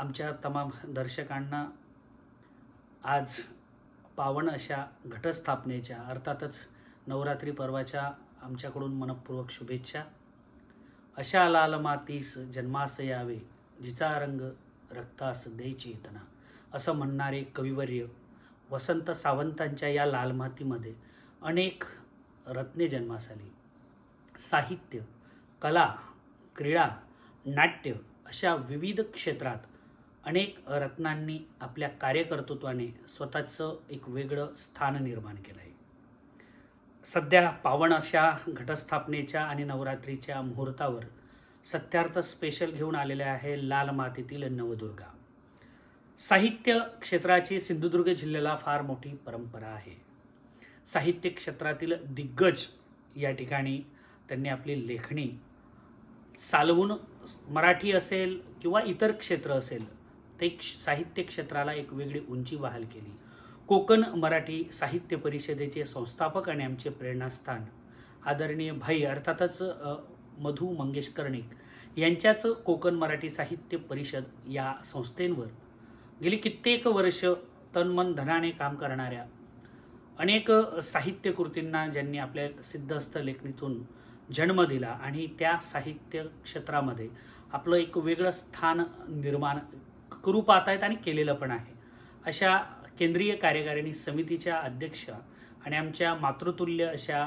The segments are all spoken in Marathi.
आमच्या तमाम दर्शकांना आज पावन अशा घटस्थापनेच्या अर्थातच नवरात्री पर्वाच्या आमच्याकडून मनपूर्वक शुभेच्छा. अशा लाल मातीस जन्मास यावे जिचा रंग रक्तास दे चेतना असं म्हणणारे कविवर्य वसंत सावंतांच्या या लाल मातीमध्ये अनेक रत्ने जन्मास आली. साहित्य कला क्रीडा नाट्य अशा विविध क्षेत्रात अनेक रत्नांनी आपल्या कार्यकर्तृत्वाने स्वतःचं एक वेगळं स्थान निर्माण केलं आहे सध्या पावन अशा घटस्थापनेच्या आणि नवरात्रीच्या मुहूर्तावर सत्यार्थ स्पेशल घेऊन आलेले आहे लाल मातीतील नवदुर्गा. साहित्य क्षेत्राची सिंधुदुर्ग जिल्ह्याला फार मोठी परंपरा आहे. साहित्य क्षेत्रातील दिग्गज या ठिकाणी त्यांनी आपली लेखणी चालवून मराठी असेल किंवा इतर क्षेत्र असेल ते क्ष- साहित्य क्षेत्राला एक वेगळी उंची बहाल केली. कोकण मराठी साहित्य परिषदेचे संस्थापक आणि आमचे प्रेरणास्थान. आदरणीय भाई अर्थातच मधु मंगेश कर्णिक यांच्याच कोकण मराठी साहित्य परिषद या संस्थेंवर गेली कित्येक वर्ष तनमन धनाने काम करणाऱ्या अनेक साहित्यकृतींना ज्यांनी आपल्या सिद्धहस्त लेखणीतून जन्म दिला आणि त्या साहित्य क्षेत्रामध्ये आपलं एक वेगळं स्थान निर्माण करू पाहत आहेत आणि केलेलं पण आहे. अशा केंद्रीय कार्यकारिणी समितीच्या अध्यक्षा आणि आमच्या मातृतुल्य अशा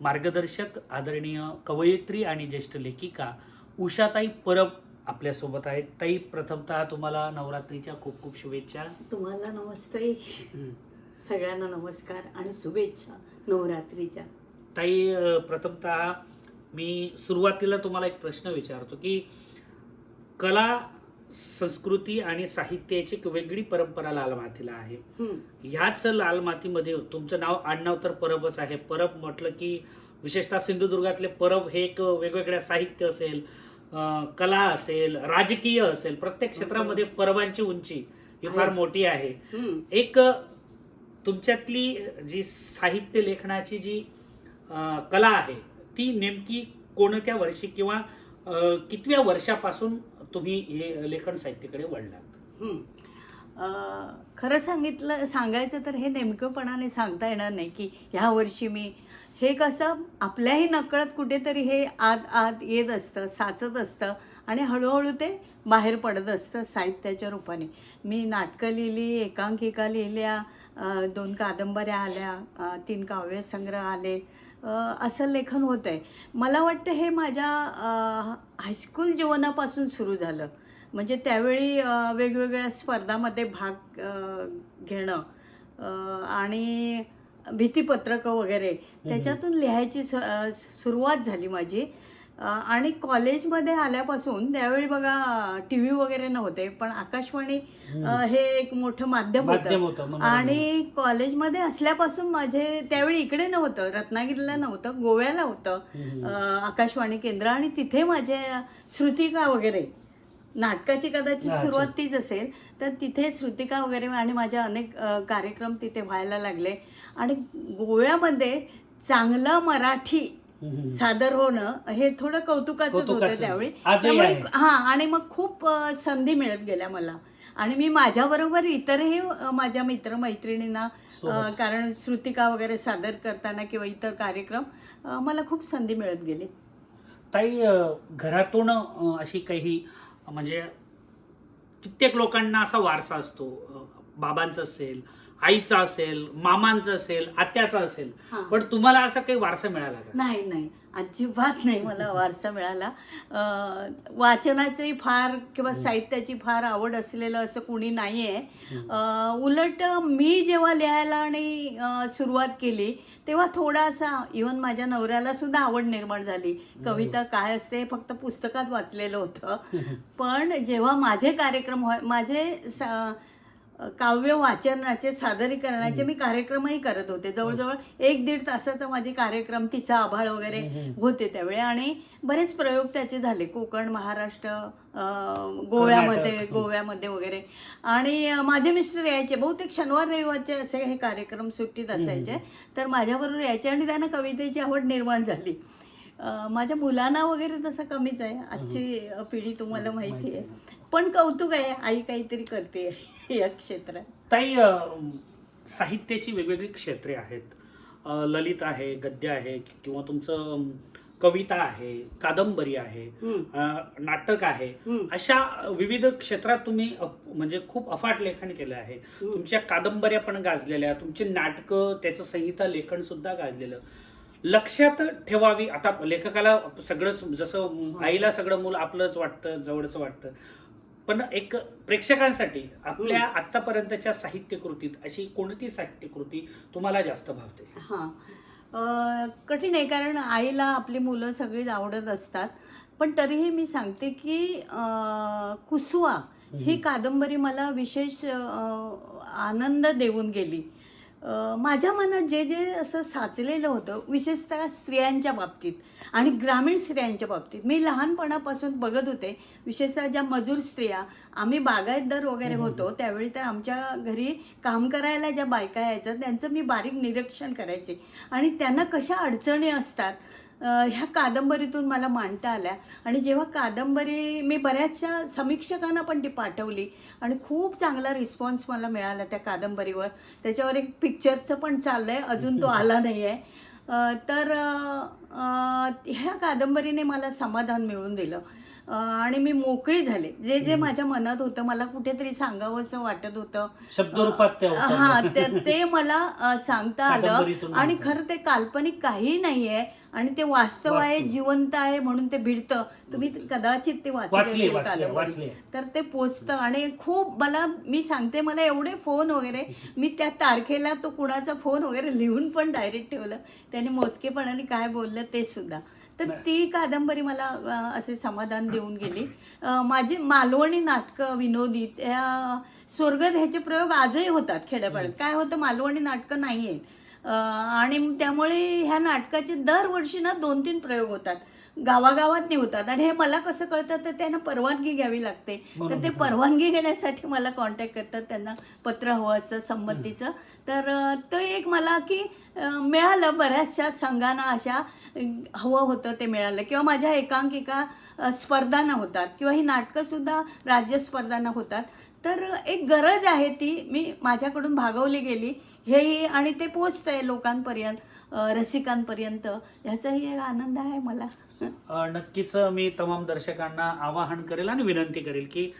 मार्गदर्शक आदरणीय कवयित्री आणि ज्येष्ठ लेखिका उषाताई परब आपल्यासोबत आहेत. ताई प्रथमतः तुम्हाला नवरात्रीच्या खूप खूप शुभेच्छा. तुम्हाला नमस्ते. सगळ्यांना नमस्कार आणि शुभेच्छा नवरात्रीच्या. ताई प्रथमतः मी सुरुवातीला तुम्हाला एक प्रश्न विचारतो की कला संस्कृती आणि साहित्याची एक वेगळी परंपरा लाल मातीला आहे. ह्याच लाल मातीमध्ये तुमचं नाव आडनाव तर परबच आहे. परब म्हटलं की विशेषतः सिंधुदुर्गातले परब हे एक वेगवेगळ्या साहित्य असेल कला असेल राजकीय असेल प्रत्येक क्षेत्रामध्ये परबांची उंची ही फार. मोठी आहे. हं. एक तुमच्यातली जी साहित्य लेखनाची जी कला आहे ती नेमकी कोणत्या वर्षी किंवा कितव्या वर्षापासून तुम्ही हे लेखन साहित्याकडे वळलात. खरं सांगितलं सांगायचं तर हे नेमकंपणाने सांगता येणार नाही की ह्या वर्षी मी हे कसं आपल्याही नकळत कुठेतरी हे आत आत येत असतं साचत असतं आणि हळूहळू ते बाहेर पडत असतं साहित्याच्या रूपाने. मी नाटकं लिहिली एकांकिका लिहिल्या दोन कादंबऱ्या आल्या तीन काव्यसंग्रह आले असं लेखन होतं आहे मला वाटतं हे माझ्या हायस्कूल जीवनापासून सुरू झालं. म्हणजे त्यावेळी वेगवेगळ्या स्पर्धामध्ये भाग घेणं आणि भीतीपत्रकं वगैरे. त्याच्यातून लिहायची स सुरुवात झाली माझी. आणि कॉलेजमध्ये आल्यापासून त्यावेळी बघा टी व्ही वगैरे नव्हते पण आकाशवाणी हे एक मोठं माध्यम होतं. आणि कॉलेजमध्ये असल्यापासून माझे त्यावेळी इकडे नव्हतं रत्नागिरीला नव्हतं गोव्याला होतं आकाशवाणी केंद्र आणि तिथे माझे श्रुतिका वगैरे नाटकाची कदाचित. सुरुवात तीच असेल तर तिथे श्रुतिका वगैरे आणि माझे अनेक कार्यक्रम तिथे व्हायला लागले आणि गोव्यामध्ये चांगलं मराठी. सादर होणं हे थोडं कौतुकाचंच होतं कौतुकाचं. त्यावेळी त्यामुळे. हा आणि मग खूप संधी मिळत गेल्या मला आणि मी माझ्याबरोबर इतरही माझ्या मित्रमैत्रिणींना. कारण श्रुतिका वगैरे सादर करताना किंवा इतर कार्यक्रम मला खूप संधी मिळत गेली ताई घरातून अशी काही म्हणजे कित्येक लोकांना असा वारसा असतो बाबांचा असेल आईचा असेल मामांचा असेल आत्याचा असेल हा. पण तुम्हाला असा काही वारसा मिळाला का? नाही नाही. अजिबात नाही मला वारसा मिळाला. अं, वाचनाची फार किंवा साहित्याची फार आवड असलेलं असं कुणी नाही आहे उलट मी जेव्हा लिहायला आणि अं, सुरुवात केली तेव्हा थोडासा इवन माझ्या नवऱ्याला सुद्धा आवड निर्माण झाली. कविता काय असते हे फक्त पुस्तकात वाचलेलं होतं. पण जेव्हा माझे कार्यक्रम व्हाय माझे स- काव्य वाचनाचे सादरीकरणाचे मी कार्यक्रमही करत होते. जवळजवळ एक दीड तासाचा माझे कार्यक्रम तिचा आभाळ वगैरे होते त्यावेळी. आणि बरेच प्रयोग त्याचे झाले. कोकण महाराष्ट्र गोव्यामध्ये. गोव्यामध्ये वगैरे. आणि माझे मिस्टर यायचे. बहुतेक शनिवार रविवारचे असे हे कार्यक्रम सुट्टीत असायचे. तर माझ्याबरोबर यायचे आणि त्यांना कवितेची आवड निर्माण झाली. माझ्या मुलांना वगैरे तसं कमीच आहे. आजची पिढी तुम्हाला माहिती आहे. पण कौतुक आहे आई काहीतरी करते या क्षेत्रात. ताई साहित्याची वेगवेगळी क्षेत्रे आहेत. ललित आहे गद्य आहे किंवा तुमचं कविता आहे कादंबरी आहे नाटक आहे. अशा विविध क्षेत्रात तुम्ही म्हणजे खूप अफाट लेखन केलं आहे. तुमच्या कादंबऱ्या पण गाजलेल्या तुमची नाटकं त्याचं संहिता लेखन सुद्धा गाजलेलं. लक्षात ठेवावी. आता लेखकाला सगळंच जसं आईला सगळं मूल आपलंच वाटतं जवळचं वाटतं. पण एक प्रेक्षकांसाठी आपल्या आतापर्यंतच्या साहित्यकृतीत अशी कोणती साहित्यकृती तुम्हाला जास्त भावते? हां. कठीण आहे कारण आईला आपली मुलं सगळीच आवडत असतात. पण तरीही मी सांगते की कुसवा ही कादंबरी मला विशेष आनंद देऊन गेली. माझ्या मनात जे जे असं साचलेलं होतं विशेषतः स्त्रियांच्या बाबतीत आणि ग्रामीण स्त्रियांच्या बाबतीत मी लहानपणापासून बघत होते विशेषतः ज्या मजूर स्त्रिया आम्ही बागायतदार वगैरे होतो त्यावेळी तर आमच्या घरी काम करायला ज्या बायका यायच्या त्यांचं मी बारीक निरीक्षण करायचे. आणि त्यांना कशा अडचणी असतात ह्या कादंबरीतून मला मांडता आल्या. आणि जेव्हा कादंबरी मी बऱ्याचशा समीक्षकांना पण ती पाठवली आणि खूप चांगला रिस्पॉन्स मला मिळाला त्या कादंबरीवर. त्याच्यावर एक पिक्चरचं पण चाललं आहे अजून तो आला नाही आहे अ, तर ह्या कादंबरीने मला समाधान मिळवून दिलं. आणि मी मोकळी झाले. जे जे माझ्या मनात होतं मला कुठेतरी सांगावंसं वाटत होतं. शब्दरूपात. हा ते मला सांगता आलं. आणि. खरं ते काल्पनिक काही नाहीये. आणि ते वास्तव आहे. जिवंत आहे म्हणून ते भिडतं. तुम्ही कदाचित ते वाचली तर ते पोचतं. आणि खूप मला मी सांगते मला एवढे फोन वगैरे मी त्या तारखेला तो कुणाचा फोन वगैरे लिहून पण डायरेक्ट ठेवलं. त्याने मोजकेपणाने काय बोललं ते सुद्धा. तर. ती कादंबरी मला असे समाधान देऊन गेली. माझी मालवणी नाटकं विनोदी त्या स्वर्गद ह्याचे प्रयोग आजही होतात खेड्यापाड्यात. काय होतं मालवणी नाटकं नाही आहेत आणि त्यामुळे ह्या नाटकाचे दरवर्षी ना दोन तीन प्रयोग होतात. गावागावात नाही होतात आणि हे मला कसं कळतं तर त्यांना परवानगी घ्यावी लागते. तर ते परवानगी घेण्यासाठी मला कॉन्टॅक्ट करतात. त्यांना पत्र हवं असं संमतीचं तर तो एक मला की मिळालं बऱ्याचशा संघांना अशा हवं होतं ते मिळालं. किंवा माझ्या एकांकिका स्पर्धांना होतात. किंवा ही नाटकंसुद्धा राज्य स्पर्धांना होतात. तर एक गरज आहे ती. मी माझ्याकडून भागवली गेली. हेही आणि ते पोचतंय लोकांपर्यंत रसिकांपर्यंत. ह्याचाही एक आनंद आहे मला. अ, नक्कीच मी तमाम दर्शकांना आवाहन करेल आणि विनंती करेल की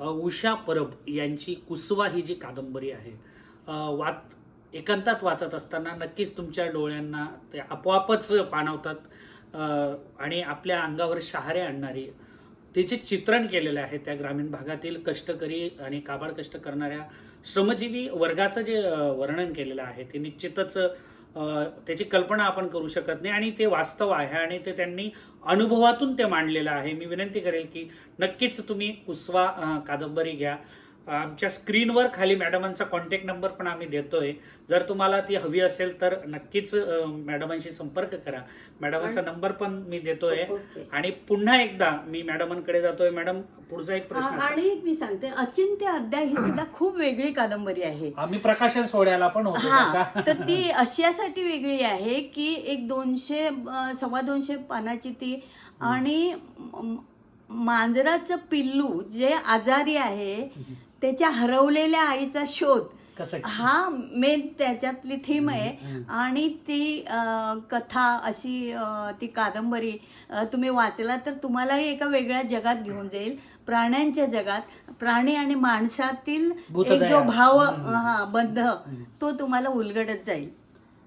अ, उषा परब यांची कुसवा ही जी कादंबरी आहे अ, वाच एकांतात वाचत असताना नक्कीच तुमच्या डोळ्यांना ते आपोआपच पाणवतात. अ, आणि आपल्या अंगावर शहारे आणणारी तिचे चित्रण केलेले आहे त्या ग्रामीण भागातील कष्टकरी आणि काबाड कष्ट करणाऱ्या श्रमजीवी वर्गाचं जे वर्णन केलेलं आहे ते निश्चितच त्याची कल्पना आपण करू शकत नाही आणि ते वास्तव आहे आणि ते त्यांनी अनुभवातून ते मांडलेलं आहे. मी विनंती करेल की नक्कीच तुम्ही कुसवा कादंबरी घ्या. आमच्या स्क्रीनवर खाली मॅडमांचा कॉन्टॅक्ट नंबर पण आम्ही देतोय जर तुम्हाला ती हवी असेल तर नक्कीच मॅडमांशी संपर्क करा मॅडमांचा नंबर पण मी देतोय. आणि पुन्हा एकदा मी मॅडमांकडे जातोय मॅडम पुढचा एक प्रश्न. आणि एक मी सांगते अचिंत्य अध्याय ही सुद्धा खूप वेगळी कादंबरी आहे आम्ही प्रकाशन सोहळ्याला पण होतो. तर ती अशासाठी वेगळी आहे की एक दोनशे सव्वा दोनशे पानाची ती आणि मांजराचं पिल्लू जे आजारी आहे त्याच्या हरवलेल्या आईचा शोध. हा मेन त्याच्यातली थीम आहे. आणि ती कथा अशी ती कादंबरी तुम्ही वाचला तर तुम्हालाही एका वेगळ्या जगात घेऊन जाईल. प्राण्यांच्या जगात. प्राणी आणि माणसातील एक. जो भाव. हा बंध तो तुम्हाला उलगडत जाईल.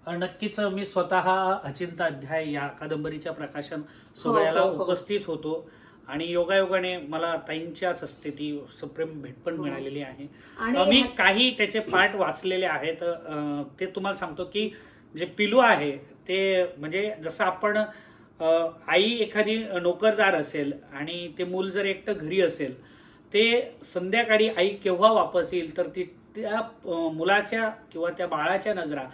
नक्कीच मी स्वतः अचिंत अध्याय या कादंबरीच्या प्रकाशन सोहळ्याला हो, हो. उपस्थित होतो. आणि योगायोगाने मला ताईंच्याच असते ती सुप्रीम भेट पण हो. मिळालेली आहे मी काही त्याचे पाठ वाचलेले आहेत ते तुम्हाला सांगतो की जे पिलू आहे ते म्हणजे जसं आपण आई एखादी नोकरदार असेल आणि ते मूल जर एकटं घरी असेल ते संध्याकाळी आई केव्हा वापस येईल तर ती त्या मुलाच्या किंवा त्या बाळाच्या नजरा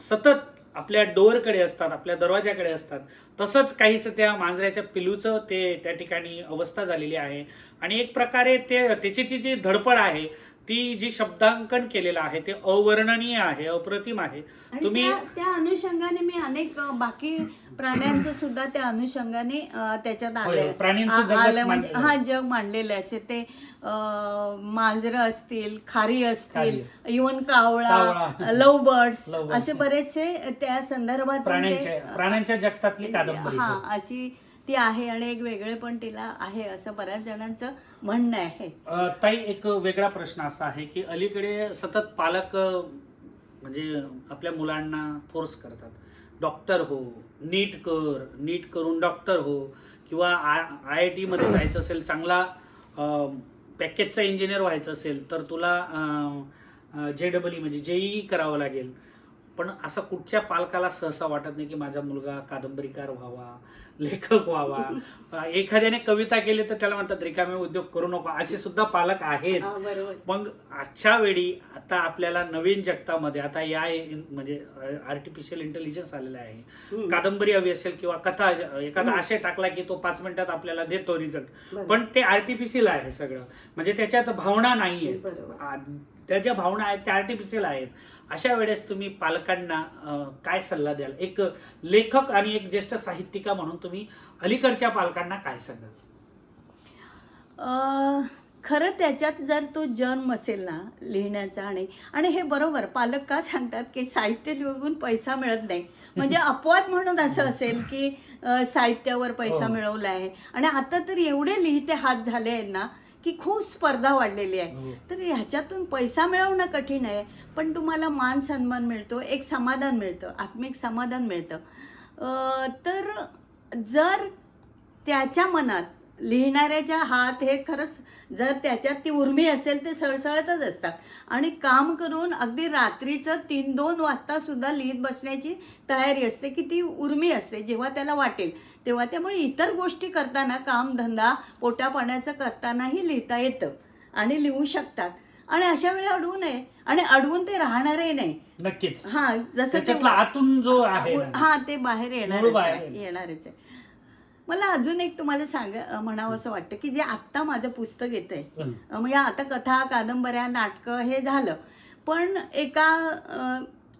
सतत आपल्या डोअरकडे असतात आपल्या दरवाजाकडे असतात. तसंच काहीसं त्या मांजऱ्याच्या पिलूचं ते त्या ठिकाणी अवस्था झालेली आहे. आणि एक प्रकारे ते त्याची जी धडपड आहे ती जी शब्दांकन केलेलं आहे ते अवर्णनीय आहे अप्रतिम आहे आणि तुम्ही त्या त्या अनुषंगाने मी अनेक अ, बाकी प्राण्यांचं सुद्धा त्या अनुषंगाने अ, त्याच्यात होय, आलंय प्राण्यांचं आ- जगत आलंय म्हणजे मांडलेलं हा जग मांडलेलं आहे असे ते मांजरं असतील खारी असतील. इवन कावळा कावळा. Love birds. असे बरेचसे त्या संदर्भात प्राण्यांच्या प्राण्यांच्या जगतातली कादंबरी हा अशी ती आहे आणि एक वेगळे पण तिला आहे असं बऱ्याच जणांचं म्हणणं आहे. ताई एक वेगळा प्रश्न असा आहे की अलीकडे सतत पालक म्हणजे आपल्या मुलांना फोर्स करतात. डॉक्टर हो नीट कर नीट करून डॉक्टर हो किंवा आय आय टीमध्ये जायचं असेल चांगला पॅकेजचा इंजिनियर व्हायचं असेल तर तुला जे डबल ई म्हणजे जेई करावं लागेल. पण असं कुठच्या पालकाला सहसा वाटत नाही की माझा मुलगा कादंबरीकार व्हावा लेखक व्हावा. एखाद्याने कविता केली तर त्याला म्हणतात रिकामे उद्योग करू नको. असे सुद्धा पालक आहेत. मग आजच्या वेळी आता आपल्याला नवीन जगतामध्ये आता या म्हणजे आर्टिफिशियल इंटेलिजन्स आलेला आहे. कादंबरी हवी असेल किंवा कथा एखादा. आशय टाकला की तो पाच मिनिटात आपल्याला देतो रिझल्ट. पण ते आर्टिफिशियल आहे सगळं. म्हणजे त्याच्यात भावना नाही. आहेत त्या ज्या भावना आहेत त्या आर्टिफिशियल आहेत. अशा वेळेस तुम्ही पालकांना काय सल्ला द्याल? एक लेखक आणि एक ज्येष्ठ साहित्यिका म्हणून तुम्ही अलीकडच्या पालकांना काय सांगाल? खरं त्याच्यात जर तो जन्म असेल ना लिहिण्याचा आणि आणि हे बरोबर पालक का सांगतात की साहित्य लिहून पैसा मिळत नाही? म्हणजे अपवाद म्हणून असं असेल की साहित्यावर पैसा हो. मिळवला आहे आणि आता तर एवढे लिहिते हात झाले आहेत ना की खूप स्पर्धा वाढलेली आहे हो. तर ह्याच्यातून पैसा मिळवणं कठीण आहे पण तुम्हाला मान सन्मान मिळतो एक समाधान मिळतं आत्मिक समाधान मिळतं तर जर त्याच्या मनात लिहिणाऱ्याच्या हात हे खरंच जर त्याच्यात ती उर्मी असेल ते सळसळतच असतात. आणि काम करून अगदी रात्रीचं तीन दोन वाजता सुद्धा लिहित बसण्याची तयारी असते की ती उर्मी असते जेव्हा त्याला वाटेल. तेव्हा त्यामुळे इतर गोष्टी करताना कामधंदा पोटापाण्याचं करतानाही लिहिता येतं आणि लिहू शकतात. आणि अशा वेळी अडवू नये. आणि अडवून ते राहणारही नाही. नक्कीच. हा जसं आतून जो आहे हा ते बाहेर येणारच आहे. येणारच आहे. मला अजून एक तुम्हाला सांगा म्हणावं असं वाटतं की जे आत्ता माझं पुस्तक येत आहे हं. म्हणजे आता कथा कादंबऱ्या नाटकं हे झालं पण एका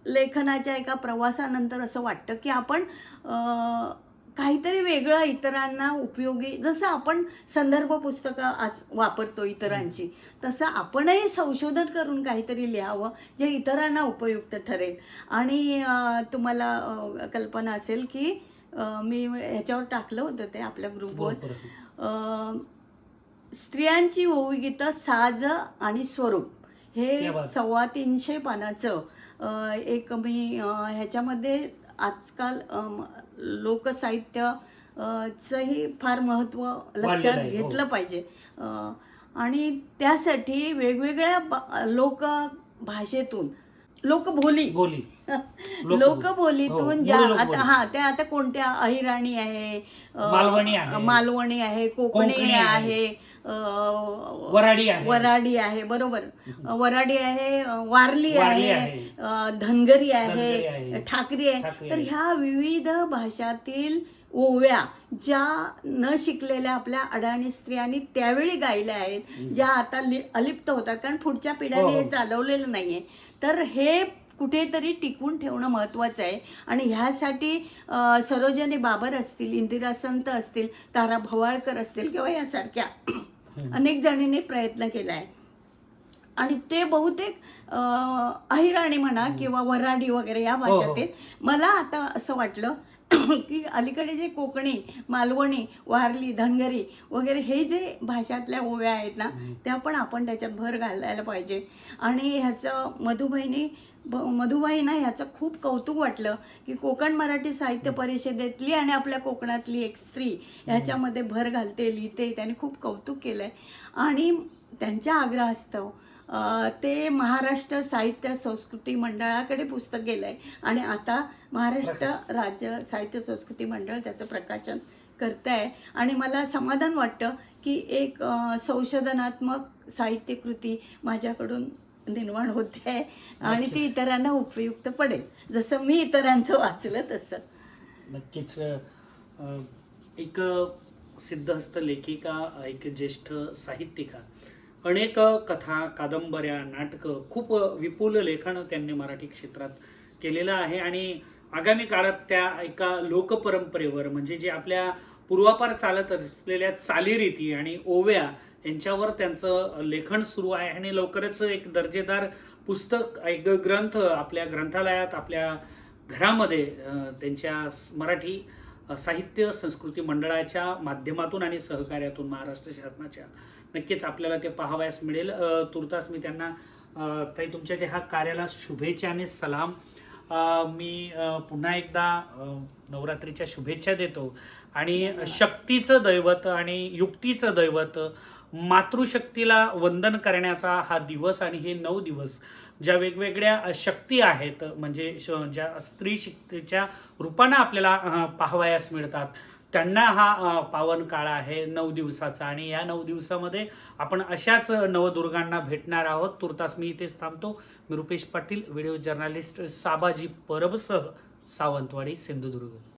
लेखनाच्या एका प्रवासानंतर असं वाटतं की आपण काहीतरी वेगळं इतरांना उपयोगी जसं आपण संदर्भ पुस्तकं आज वापरतो इतरांची तसं आपणही संशोधन करून काहीतरी लिहावं जे इतरांना उपयुक्त ठरेल आणि तुम्हाला कल्पना असेल की मी ह्याच्यावर टाकलं होतं ते आपल्या ग्रुपवर स्त्रियांची ओविगीतं साज आणि स्वरूप हे. सव्वा तीनशे पानाचं एक मी ह्याच्यामध्ये आजकाल लोकसाहित्य चंही फार महत्त्व लक्षात हो. घेतलं पाहिजे आणि त्यासाठी वेगवेगळ्या लोक भाषेतून लोकभोली बोली लोकबोली. लोकबोलीतून हो, ज्या आता लोकबोली. हा त्या आता कोणत्या अहिराणी आहे अ, मालवणी आहे. मालवणी आहे कोकणी कोकणी आहे आहे. अ, वराडी आहे. वराडी आहे बरोबर वराडी आहे अ, वारली वारली आहे आहे. अ, धनगरी धनगरी आहे आहे. ठाकरी आहे ठाकरी तर आहे. ह्या विविध भाषातील ओव्या ज्या न शिकलेल्या आपल्या अडाणी स्त्रियांनी त्यावेळी गायल्या आहेत ज्या आता लि- अलिप्त होतात. कारण पुढच्या पिढ्याने हो, हो. हे. चालवलेलं नाहीये. तर हे कुठेतरी टिकून ठेवणं महत्त्वाचं आहे. आणि ह्यासाठी सरोजनी बाबर असतील इंदिरा संत असतील तारा भवाळकर असतील किंवा यासारख्या अनेक जणींनी प्रयत्न केला आहे. आणि ते बहुतेक अहिराणी म्हणा किंवा वराडी वगैरे या हो, हो. भाषेतील मला आता असं वाटलं की अलीकडे जे कोकणी मालवणी वारली धनगरी वगैरे हे जे भाषातल्या ओव्या आहेत ना त्या पण आपण त्याच्यात भर घालायला पाहिजे. आणि ह्याचं मधुबाईनी मधुबाईंना ह्याचं खूप कौतुक वाटलं की कोकण मराठी साहित्य परिषदेतली आणि आपल्या कोकणातली एक स्त्री ह्याच्यामध्ये भर घालते लिहिते त्याने खूप कौतुक केलं आहे आणि त्यांच्या आग्रहास्तव ते महाराष्ट्र साहित्य संस्कृती मंडळाकडे पुस्तक गेलं आहे आणि आता महाराष्ट्र राज्य साहित्य संस्कृती मंडळ त्याचं प्रकाशन करत आहे आणि मला समाधान वाटतं की एक संशोधनात्मक साहित्यकृती माझ्याकडून निर्माण होते आहे आणि ती इतरांना उपयुक्त पडेल. जसं मी इतरांचं वाचलं तसं. नक्कीच एक सिद्धहस्त लेखिका एक ज्येष्ठ साहित्यिका अनेक कथा कादंबऱ्या नाटकं खूप विपुल लेखन त्यांनी मराठी क्षेत्रात केलेलं आहे. आणि आगामी काळात त्या एका लोकपरंपरेवर म्हणजे जे आपल्या पूर्वापार चालत असलेल्या चालीरीती आणि ओव्या यांच्यावर त्यांचं लेखन सुरू आहे. आणि लवकरच एक दर्जेदार पुस्तक एक ग्रंथ आपल्या ग्रंथालयात आपल्या घरामध्ये त्यांच्या मराठी साहित्य संस्कृती मंडळाच्या माध्यमातून आणि सहकार्यातून महाराष्ट्र शासनाच्या नक्कीच आपल्याला ते पाहावयास मिळेल. तुर्तास मी त्यांना ताई तुमच्या त्या ह्या कार्याला शुभेच्छा आणि सलाम. मी पुन्हा एकदा नवरात्रीच्या शुभेच्छा देतो. आणि शक्तीचं दैवत आणि युक्तीचं दैवत मातृशक्तीला वंदन करण्याचा हा दिवस आणि हे नऊ दिवस ज्या वेगवेगळ्या शक्ती आहेत म्हणजे श- ज्या स्त्री शक्तीच्या रूपानं आपल्याला पाहावयास मिळतात. त्यांना हा पावन काळ आहे नऊ दिवसाचा. आणि या नऊ दिवसामध्ये आपण अशाच नवदुर्गांना भेटणार आहोत. तुर्तास मी इथेच थांबतो. मी रुपेश पाटील व्हिडिओ जर्नालिस्ट साबाजी परबसह सावंतवाडी सिंधुदुर्ग.